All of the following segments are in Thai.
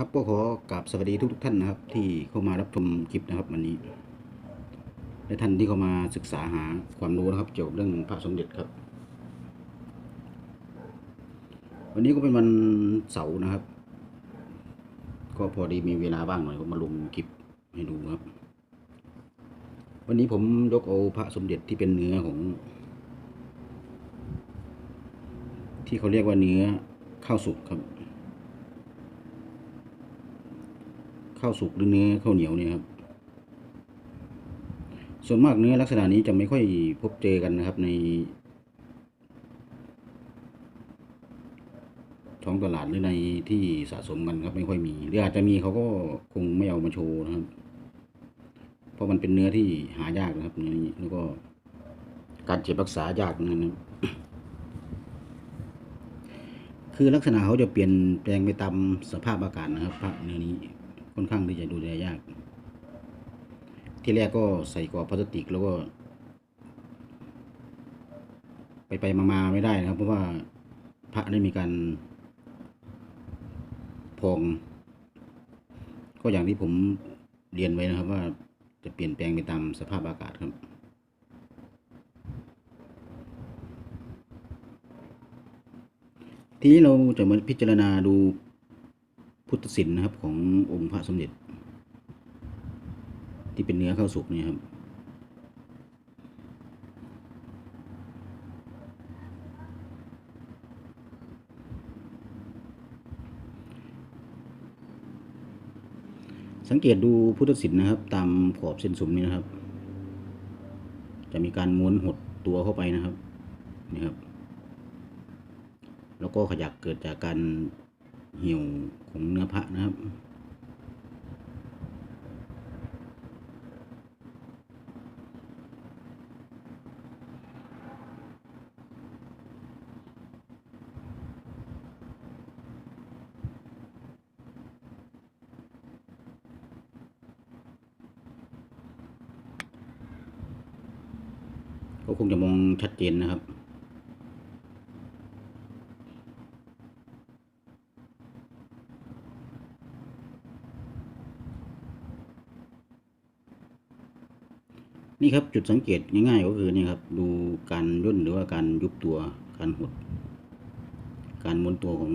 ครับก็ขอกราบสวัสดีทุกทท่านนะครับ ที่เข้ามารับชมคลิปนะครับวันนี้ และท่านที่เข้ามาศึกษาหาความรู้นะครับ เกี่ยวกับเรื่องพระสมเด็จครับ วันนี้ก็เป็นวันเสาร์นะครับ ก็พอดีมีเวลาว่างหน่อยก็มาลงคลิปให้ดูครับ วันนี้ผมยกเอาพระสมเด็จที่เป็นเนื้อของ ที่เขาเรียกว่าเนื้อข้าวสุกครับ ข้าวสุกหรือเนื้อข้าวเหนียวเนี่ยครับ ส่วนมากเนื้อลักษณะนี้จะไม่ค่อยพบเจอกันนะครับใน ท้องตลาดหรือในที่สะสมกันครับไม่ค่อยมี หรืออาจจะมีเขาก็คงไม่เอามาโชว์นะครับ เพราะมันเป็นเนื้อที่หายากนะครับเนื้อนี้แล้วก็การเก็บรักษายากนะครับคือลักษณะเขาจะเปลี่ยนแปลงไปตามสภาพอากาศนะครับเนื้อนี้ ค่อนข้างที่จะดูแลยาก ที่แรกก็ใส่กรอบพลาสติกแล้วก็ ไปไปมามาไม่ได้นะครับ เพราะว่าพระได้มีการพอง ก็อย่างที่ผมเรียนไว้นะครับว่าจะเปลี่ยนแปลงไปตามสภาพอากาศครับทีนี้เราจะมาพิจารณาดู พุทธศิลป์นะครับขององค์พระสมเด็จ ที่เป็นเนื้อข้าวสุกเนี่ยครับสังเกตดูพุทธศิลป์นะครับ ตามขอบเส้นสุมนี้นะครับ จะมีการม้วนหดตัวเข้าไปนะครับนี่ครับ แล้วก็ขยักเกิดจากการ เหี่ยวของเนื้อพระนะครับก็คงจะมองชัดเจนนะครับ นี่ครับจุดสังเกตง่ายๆก็คือนี่ครับดูการย่นหรือว่าการยุบตัวการหด การม้วนตัวของ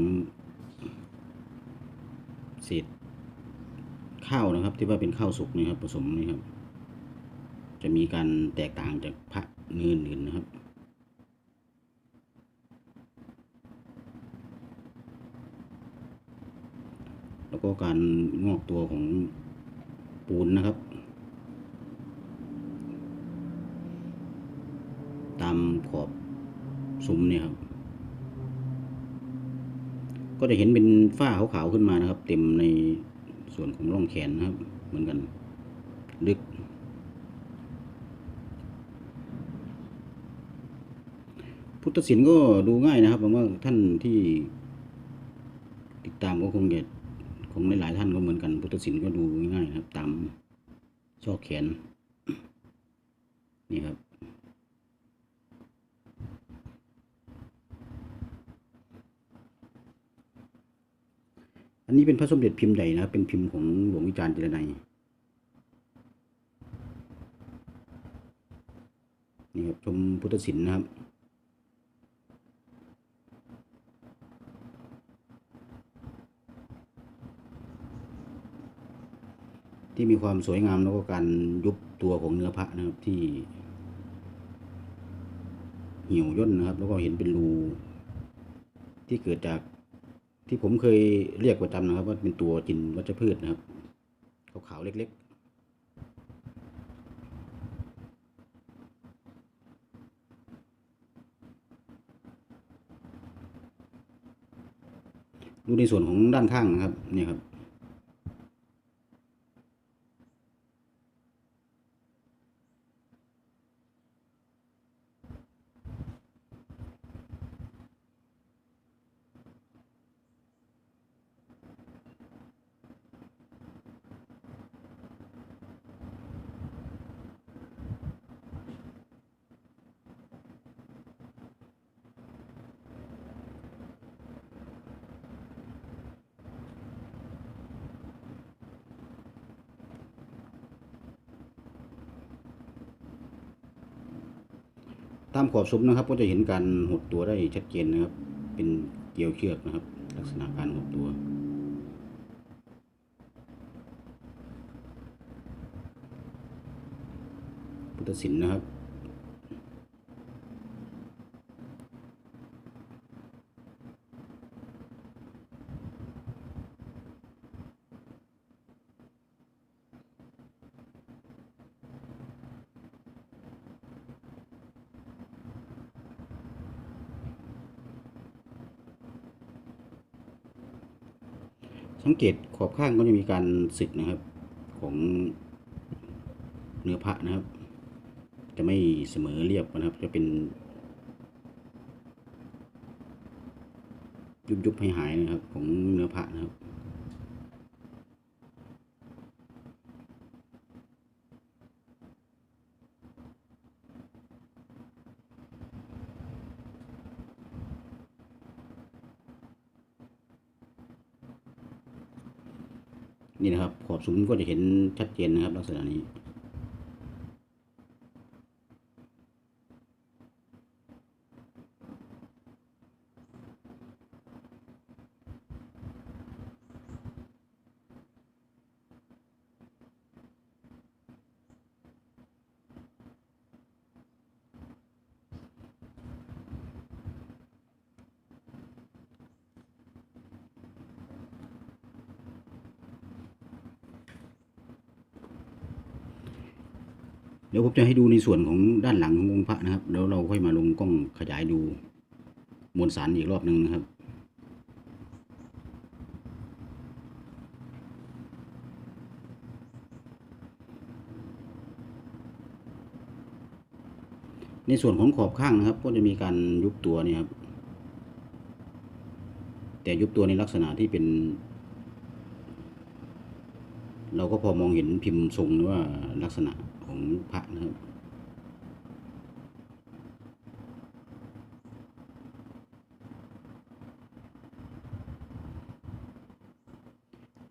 เศษข้าวนะครับ ที่ว่าเป็นข้าวสุกนี่ครับผสมนี่ครับ จะมีการแตกต่างจากพระเนื้ออื่นนะครับแล้วก็การงอกตัวของปูนนะครับ ตามขอบ ซุ้มเนี่ยครับ ก็จะเห็นเป็นฝ้าขาวๆขึ้นมานะครับ เต็มในส่วนของร่องแขนนะครับ เหมือนกัน ลึก พุทธศิลป์ก็ดูง่ายนะครับผมว่าท่านที่ติดตามก็คงจะคงหลายๆท่านก็เหมือนกัน พุทธศิลป์ก็ดูง่ายนะครับ ตามซอแขน นี่ครับ อันนี้เป็นพระสมเด็จพิมพ์ใหญ่นะครับเป็นพิมพ์ของหลวงวิจารณ์เจรไนยนี่ครับชมพุทธศิลป์นะครับที่มีความสวยงามแล้วก็การยุบตัวของเนื้อพระนะครับที่เหี่ยวย่นนะครับ แล้วก็เห็นเป็นรูที่เกิดจาก ที่ผมเคยเรียกประจำนะครับ ว่าเป็นตัวจินวัชพืชนะครับขาวๆเล็กๆดูในส่วนของด้านข้างนะครับนี่ครับ น ตามขอบซุ้มนะครับ ก็จะเห็นการหดตัวได้ชัดเจนนะครับ เป็นเกลียวเชือกนะครับ ลักษณะการหดตัว พุทธศิลป์นะครับ สังเกตขอบข้างก็จะมีการสึกนะครับของเนื้อพระนะครับ จะไม่เสมอเรียบนะครับ จะเป็นยุบๆให้หายๆนะครับ ของเนื้อพระนะครับ นี่ นะครับขอบซุ้มก็จะเห็นชัดเจนนะครับ ลักษณะนี้ เดี๋ยวผมจะให้ดูในส่วนของด้านหลังขององค์พระนะครับ แล้วเราค่อยมาลงกล้องขยายดูมวลสารอีกรอบหนึ่งนะครับในส่วนของขอบข้างนะครับ ก็จะมีการยุบตัวเนี่ยครับ แต่ยุบตัวในลักษณะที่เป็น เราก็พอมองเห็นพิมพ์ทรงหรือว่าลักษณะ ของพระนะครับ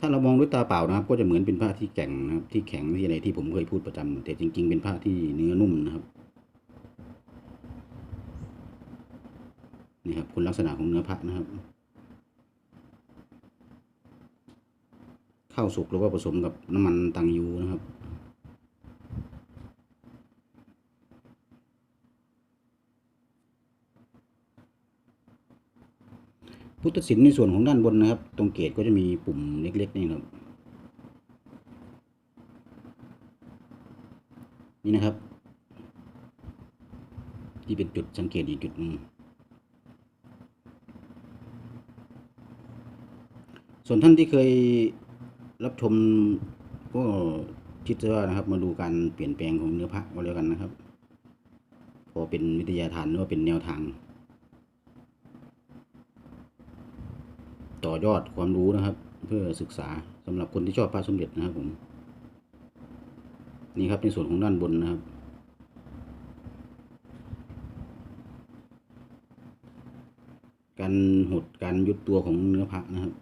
ถ้าเรามองด้วยตาเปล่านะครับ ก็จะเหมือนเป็นผ้าที่แข็งนะครับ ที่แข็งที่อะไรที่ผมเคยพูดประจำแต่จริง ๆ เป็นผ้าที่เนื้อนุ่มนะครับนี่ครับคุณลักษณะของเนื้อผ้านะครับ เข้าสุกหรือว่าผสมกับน้ำมันตังยูนะครับ พุทธศิลป์ในส่วนของด้านบนนะครับ ตรงเกตก็จะมีปุ่มเล็กๆนี่ครับ นี่นะครับ ที่เป็นจุดสังเกตอีกจุดหนึ่งส่วนท่านที่เคยรับชมก็คิดว่านะครับ มาดูการเปลี่ยนแปลงของเนื้อพระก็แล้วกันนะครับ พอเป็นวิทยาทานหรือว่าเป็นแนวทาง ต่อยอดความรู้นะครับ เพื่อศึกษาสำหรับคนที่ชอบพระสมเด็จนะครับผม นี่ครับในส่วนของด้านบนนะครับการหดการยุดตัวของเนื้อพระนะครับ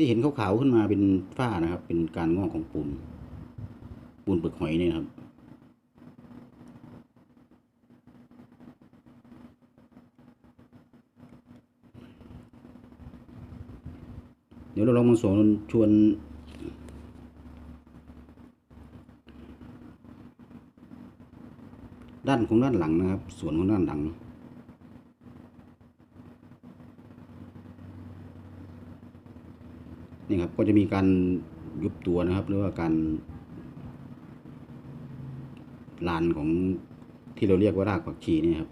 ที่เห็นขาวๆขึ้นมาเป็นฝ้านะครับ เป็นการงอกของปูน ปูนเปลือกหอยเนี่ยนครับ เดี๋ยวเราลองมาสอนชวนด้านของด้านหลังนะครับ ส่วนของด้านหลัง ครับ ก็จะมีการยุบตัวนะครับ หรือว่าการลานของที่เราเรียกว่ารากผักชีนี่ครับ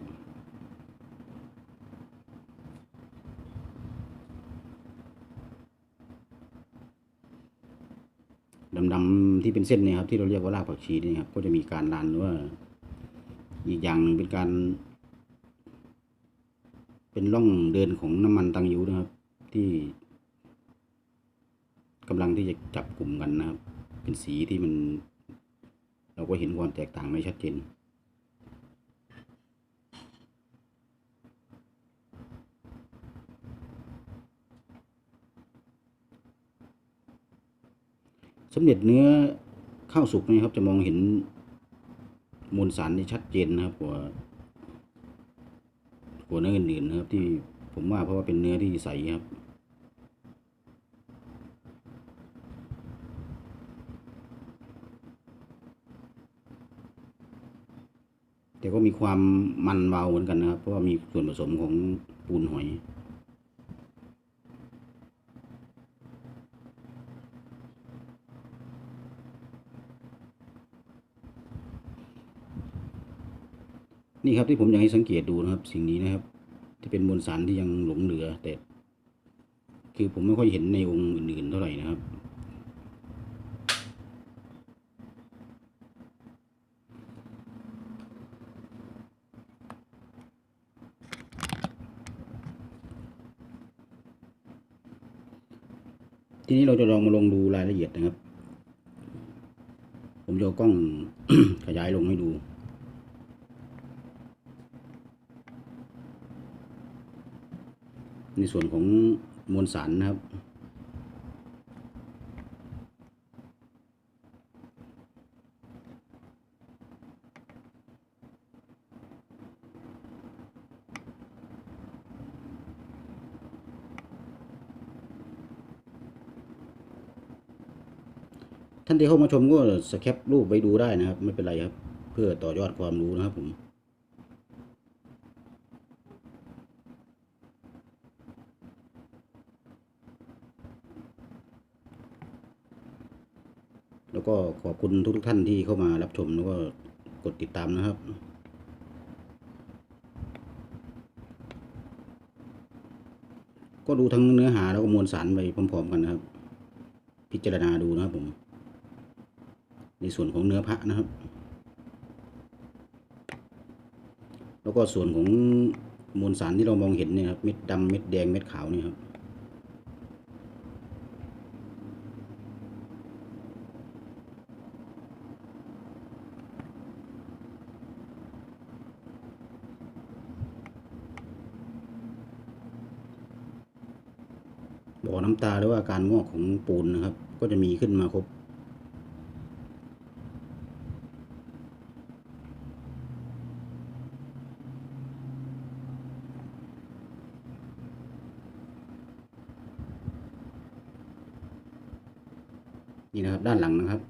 ดำๆที่เป็นเส้นเนี่ยครับที่เราเรียกว่ารากผักชีนี่ครับก็จะมีการลานหรือว่า อีกอย่างหนึ่งเป็นการ เป็นร่องเดินของน้ำมันตังยูนะครับ ที่ กำลังที่จะจับกลุ่มกันนะครับ เป็นสีที่มัน เราก็เห็นความแตกต่างไม่ชัดเจนสำเร็จเนื้อข้าวสุกนี่ครับจะมองเห็นมวลสารที่ชัดเจนนะครับกว่ากว่าเนื้ออื่นๆนะครับ ที่ผมว่าเพราะว่าเป็นเนื้อที่ใสครับ แต่ก็มีความมันเบาเหมือนกันนะครับ เพราะว่ามีส่วนผสมของปูนหอยนี่ครับที่ผมอยากให้สังเกตดูนะครับ สิ่งนี้นะครับ ที่เป็นมวลสารที่ยังหลงเหลือแต่ คือผมไม่ค่อยเห็นในองค์อื่นๆเท่าไหร่นะครับ นี้เราจะลองมาลงดูรายละเอียดนะครับ ผมจะเอากล้องขยายลงให้ดูในส่วนของมวลสารนะครับ ท่านที่เข้ามาชมก็สแคปรูปไว้ดูได้นะครับ ไม่เป็นไรครับ เพื่อต่อยอดความรู้นะครับผมแล้วก็ขอบคุณทุกๆท่านที่เข้ามารับชมแล้วก็กดติดตามนะครับก็ดูทั้งเนื้อหาแล้วก็มวลสารไปพร้อมๆกันนะครับ พิจารณาดูนะครับผม ในส่วนของเนื้อพระนะครับ แล้วก็ส่วนของมวลสารที่เรามองเห็นเนี่ยครับเม็ดดำเม็ดแดงเม็ดขาวนี่ครับบ่อน้ำตาหรือว่าการงอกของปูนนะครับ ก็จะมีขึ้นมาครบ ด้านหลังนะครับ